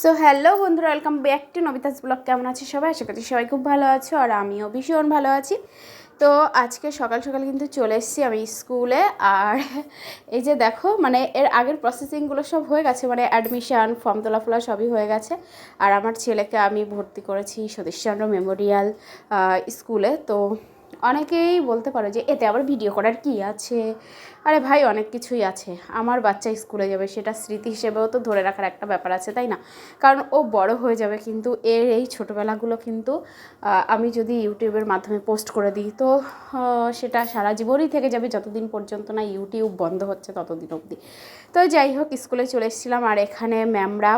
So hello বন্ধুরা welcome back to Nabita's blog কেমন আছে সবাই? আশা করছি সবাই খুব ভালো আছো, আর আমিও ভীষণ ভালো আছি। তো, আজকে সকাল সকাল কিন্তু চলে এসেছি আমি স্কুলে, আর এই যে দেখো মানে এর আগের প্রসেসিংগুলো সব হয়ে গেছে মানে অ্যাডমিশান ফর্ম তোলা ফোলা সবই হয়ে গেছে। আর আমার ছেলেকে আমি ভর্তি করেছি সতীশচন্দ্র মেমোরিয়াল স্কুলে। তো অনেকেই বলতে পারো যে, এতে আবার ভিডিও করার কি আছে? আরে ভাই, অনেক কিছুই আছে। আমার বাচ্চা স্কুলে যাবে, সেটা স্মৃতি হিসেবেও তো ধরে রাখার একটা ব্যাপার আছে, তাই না? কারণ ও বড় হয়ে যাবে কিন্তু এর এই ছোটোবেলাগুলো কিন্তু আমি যদি ইউটিউবের মাধ্যমে পোস্ট করে দিই, তো সেটা সারা জীবনই থেকে যাবে, যতদিন পর্যন্ত না ইউটিউব বন্ধ হচ্ছে ততদিন অবধি। তো যাই হোক, স্কুলে চলে এসেছিলাম, আর এখানে ম্যামরা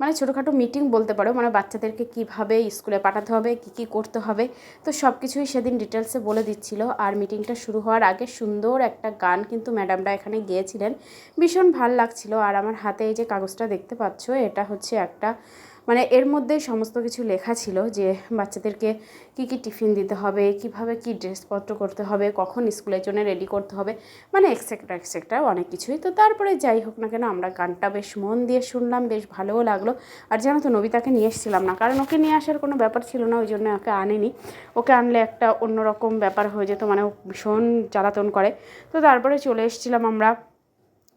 মানে ছোটোখাটো মিটিং বলতে পারো মানে বাচ্চাদেরকে কীভাবে স্কুলে পাঠাতে হবে, কি কি করতে হবে, তো সব কিছুই সেদিন ডিটেলসে বলে দিচ্ছিল। আর মিটিংটা শুরু হওয়ার আগে সুন্দর একটা গান কিন্তু ম্যাডামরা এখানে গিয়েছিলেন। ভীষণ ভালো লাগছিল। আর আমার হাতে এই যে কাগজটা দেখতে পাচ্ছ, এটা হচ্ছে একটা মানে এর মধ্যে সমস্ত কিছু লেখা ছিল যে বাচ্চাদেরকে কী কী টিফিন দিতে হবে, কীভাবে কি ড্রেসপত্র করতে হবে, কখন স্কুলের জন্য রেডি করতে হবে মানে এক্সেট্রা এক্সেট্রা অনেক কিছুই। তো তারপরে যাই হোক না কেন আমরা গানটা বেশ মন দিয়ে শুনলাম, বেশ ভালোও লাগল। আর জানো তো নবিতাকে নিয়ে এসেছিলাম না, কারণ ওকে নিয়ে আসার কোনো ব্যাপার ছিল না, ওই জন্য ওকে আনেনি। ওকে আনলে একটা অন্যরকম ব্যাপার হয়ে যেত মানে ও ভীষণ জ্বালাতন করে। তো তারপরে চলে এসেছিলাম আমরা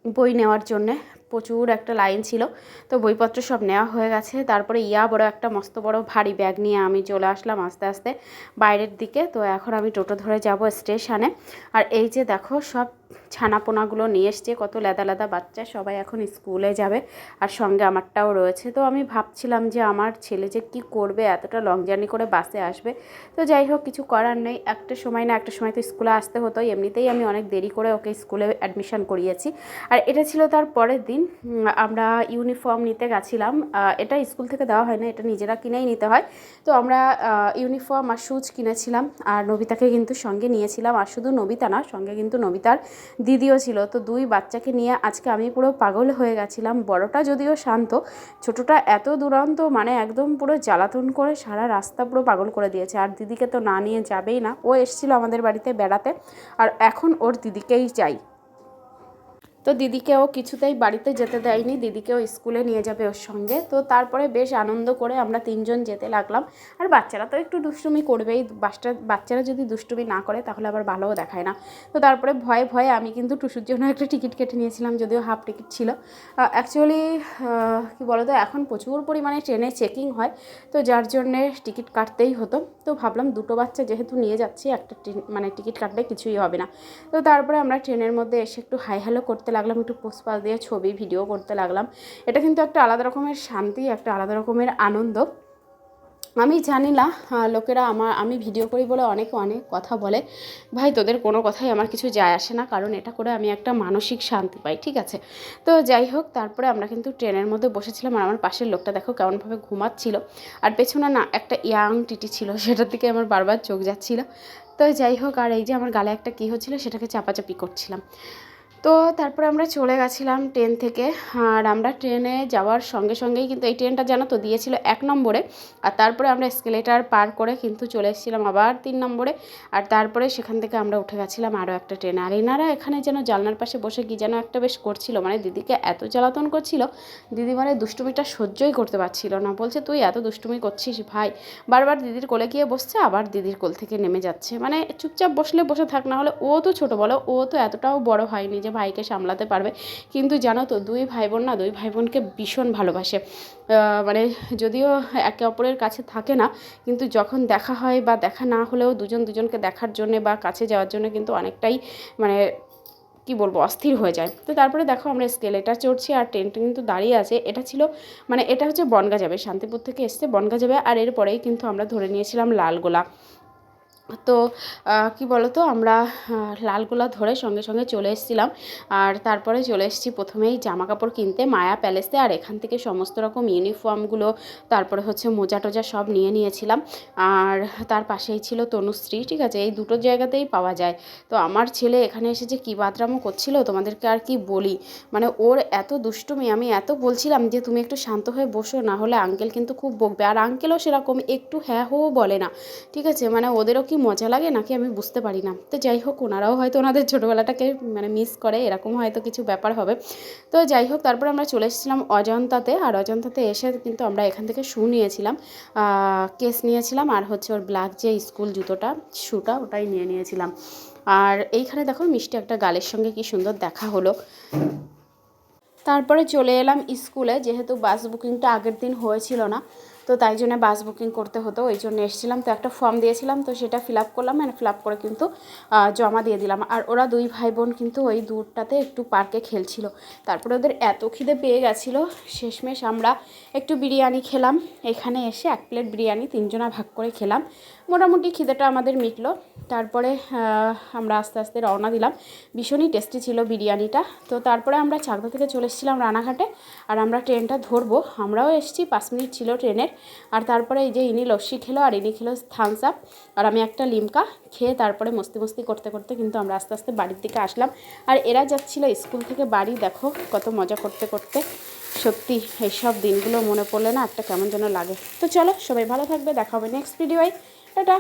বই নেওয়ার জন্যে প্রচুর একটা লাইন ছিল। তো বইপত্র সব নেওয়া হয়ে গেছে। তারপরে ইয়া বড় একটা মস্ত বড় ভারী ব্যাগ নিয়ে আমি চলে আসলাম আস্তে আস্তে বাইরের দিকে। তো এখন আমি টোটো ধরে যাব স্টেশনে। আর এই যে দেখো সব ছানাপোনাগুলো নিয়ে এসছে, কত লেদা লেদা বাচ্চা। সবাই এখন স্কুলে যাবে আর সঙ্গে আমারটাও রয়েছে। তো আমি ভাবছিলাম যে আমার ছেলে যে কী করবে, এতটা লং জার্নি করে বাসে আসবে। তো যাই হোক, কিছু করার নেই। একটা সময় না, একটা সময় তো স্কুলে আসতে হতো এমনিতেই আমি অনেক দেরি করে ওকে স্কুলে অ্যাডমিশন করিয়েছি। আর এটা ছিল তার পরের দিন। আমরা ইউনিফর্ম নিতে গেছিলাম। এটা স্কুল থেকে দেওয়া হয় না এটা নিজেরা কিনেই নিতে হয়। তো আমরা ইউনিফর্ম আর শুজ কিনেছিলাম আর নবিতাকে কিন্তু সঙ্গে নিয়েছিলাম। আর শুধু নবিতা না, সঙ্গে কিন্তু নবিতার দিদিও ছিল। তো দুই বাচ্চাকে নিয়ে আজকে আমি পুরো পাগল হয়ে গেছিলাম। বড়টা যদিও শান্ত, ছোটটা এত দুরন্ত মানে একদম পুরো জ্বালাতন করে সারা রাস্তা পুরো পাগল করে দিয়েছে। আর দিদিকে তো না নিয়ে যাবেই না। ও এসেছিল আমাদের বাড়িতে বেড়াতে, আর এখন ওর দিদিকেই চাই তো দিদিকেও কিছুতেই বাড়িতে যেতে দেয়নি, দিদিকেও স্কুলে নিয়ে যাবে ওর সঙ্গে। তো তারপরে বেশ আনন্দ করে আমরা তিনজন যেতে লাগলাম। আর বাচ্চারা তো একটু দুষ্টুমি করবেই, বাচ্চা, বাচ্চারা যদি দুষ্টুমি না করে তাহলে আবার ভালোও দেখায় না। তো তারপরে ভয়ে ভয়ে আমি কিন্তু টুসুর জন্য একটা টিকিট কেটে নিয়েছিলাম, যদিও হাফ টিকিট ছিল। অ্যাকচুয়ালি কী বলো তো এখন প্রচুর পরিমাণে ট্রেনে চেকিং হয়, তো যার জন্যে টিকিট কাটতেই হতো। তো ভাবলাম দুটো বাচ্চা যেহেতু নিয়ে যাচ্ছি, একটা মানে টিকিট কাটলে কিছুই হবে না। তো তারপরে আমরা ট্রেনের মধ্যে এসে একটু হাই হ্যালো করতে লাগলাম, একটু পোস্টপাল দিয়ে ছবি, ভিডিও করতে লাগলাম। এটা কিন্তু একটা আলাদা রকমের শান্তি, একটা আলাদা রকমের আনন্দ। আমি জানি না লোকেরা আমার, আমি ভিডিও করি বলে অনেকে অনেক কথা বলে। ভাই, তোদের কোনো কথাই আমার কিছু যায় আসে না, কারণ এটা করে আমি একটা মানসিক শান্তি পাই, ঠিক আছে? তো যাই হোক, তারপরে আমরা কিন্তু ট্রেনের মধ্যে বসেছিলাম আর আমার পাশের লোকটা দেখো কেমনভাবে ঘুমাচ্ছিল। আর পেছনে না একটা ইয়াং টিটি ছিল, সেটার দিকে আমার বারবার চোখ যাচ্ছিল। তো যাই হোক, আর এই যে আমার গালে একটা কী হচ্ছিল, সেটাকে চাপাচাপি করছিলাম। তো তারপরে আমরা চলে গেছিলাম ট্রেন থেকে। আর আমরা ট্রেনে যাওয়ার সঙ্গে সঙ্গেই কিন্তু এই ট্রেনটা জানো তো দিয়েছিল এক নম্বরে। আর তারপরে আমরা স্কেলেটার পার করে কিন্তু চলে এসেছিলাম আবার তিন নম্বরে। আর তারপরে সেখান থেকে আমরা উঠে গেছিলাম আরও একটা ট্রেনে। আর এনারা এখানে যেন জানলার পাশে বসে কি যেন একটা বেশ করছিল। মানে দিদিকে এত জ্বালাতন করছিল, দিদি মানে দুষ্টুমিটা সহ্যই করতে পারছিল না। বলছে, তুই এত দুষ্টুমি করছিস ভাই। বারবার দিদির কোলে গিয়ে বসছে, আবার দিদির কোল থেকে নেমে যাচ্ছে। মানে চুপচাপ বসলে বসে থাক, না হলে ও তো ছোটো বলো, ও তো এতটাও বড় হয়নি যে ভাইকে সামলাতে পারবে। কিন্তু জানো তো, দুই ভাই বোন না, দুই ভাই বোনকে ভীষণ ভালোবাসে। মানে যদিও একে অপরের কাছে থাকে না, কিন্তু যখন দেখা হয় বা দেখা না হলেও দুজন দুজনকে দেখার জন্যে বা কাছে যাওয়ার জন্য কিন্তু অনেকটাই মানে কি বলব, অস্থির হয়ে যায়। তো তারপরে দেখো আমরা স্কেলেটার চড়ছি আর ট্রেনটা কিন্তু দাঁড়িয়ে আছে। এটা ছিল মানে এটা হচ্ছে বনগা যাবে। শান্তিপুর থেকে এসছে বনগা যাবে আর এরপরেই কিন্তু আমরা ধরে নিয়েছিলাম লালগোলা। তো কি বলো তো আমরা লালগোলা ধরে সঙ্গে সঙ্গে চলে এসেছিলাম। আর তারপরে চলে এসেছি প্রথমেই জামা কাপড় কিনতে মায়া প্যালেসে। আর এখান থেকে সমস্ত রকম ইউনিফর্মগুলো, তারপরে হচ্ছে মোজা টোজা সব নিয়ে নিয়েছিলাম। আর তার পাশেই ছিল তনুশ্রী, ঠিক আছে? এই দুটো জায়গাতেই পাওয়া যায়। তো আমার ছেলে এখানে এসে যে কী বাদরামো করছিল, তোমাদেরকে আর কি বলি? মানে ওর এত দুষ্টুমি, আমি এত বলছিলাম যে, তুমি একটু শান্ত হয়ে বসো, না হলে আঙ্কেল কিন্তু খুব বকবে। আর আঙ্কেলও সেরকম একটু হ্যাঁ হো বলে না, ঠিক আছে? মানে ওদেরও কি মজা লাগে নাকি আমি বুঝতে পারি না। তো যাই হোক, ওনারাও হয়তো ওনাদের ছোটোবেলাটাকে মানে মিস করে, এরকম হয়তো কিছু ব্যাপার হবে। তো যাই হোক, তারপর আমরা চলে এসেছিলাম অজন্তাতে আর অজন্তাতে এসে কিন্তু আমরা এখান থেকে শু নিয়েছিলাম। কেস নিয়েছিলাম আর হচ্ছে ওর ব্ল্যাক যে স্কুল জুতোটা শুটা ওটাই নিয়ে নিয়েছিলাম। আর এইখানে দেখো মিষ্টি একটা গালের সঙ্গে কি সুন্দর দেখা হলো। তারপরে চলে এলাম স্কুলে যেহেতু বাস বুকিংটা আগের দিন হয়েছিল না তো তাই জন্য বাস বুকিং করতে হতো, ওই জন্য এসেছিলাম। তো একটা ফর্ম দিয়েছিলাম, তো সেটা ফিল আপ করলাম মানে ফিল আপ করে কিন্তু জমা দিয়ে দিলাম। আর ওরা দুই ভাই বোন কিন্তু ওই দূরটাতে একটু পার্কে খেলছিল। তারপরে ওদের এত খিদে পেয়ে গেছিল, শেষমেশ আমরা একটু বিরিয়ানি খেলাম। এখানে এসে এক প্লেট বিরিয়ানি তিনজনা ভাগ করে খেলাম। মোটামুটি খিদেটা আমাদের মিটলো। তারপরে আমরা আস্তে আস্তে রওনা দিলাম। ভীষণই টেস্টি ছিল বিরিয়ানিটা। তো তারপরে আমরা চাকদা থেকে চলে এসেছিলাম রানাঘাটে। আর আমরা ট্রেনটা ধরবো। আমরাও এসেছি, পাঁচ মিনিট ছিল ট্রেনের আর তারপরে এই যে ইনি লস্যি খেলো আর ইনি খেলো থামস আপ আর আমি একটা লিমকা খেয়ে তারপরে মস্তি মস্তি করতে করতে কিন্তু আমরা আস্তে আস্তে বাড়ির দিকে আসলাম। আর এরা যাচ্ছিল স্কুল থেকে বাড়ি, দেখো কত মজা করতে করতে। সত্যি এইসব দিনগুলো মনে পড়লে না একটা কেমন যেন লাগে। তো চলো সবাই ভালো থাকবে, দেখা হবে নেক্সট ভিডিওয় টাটা।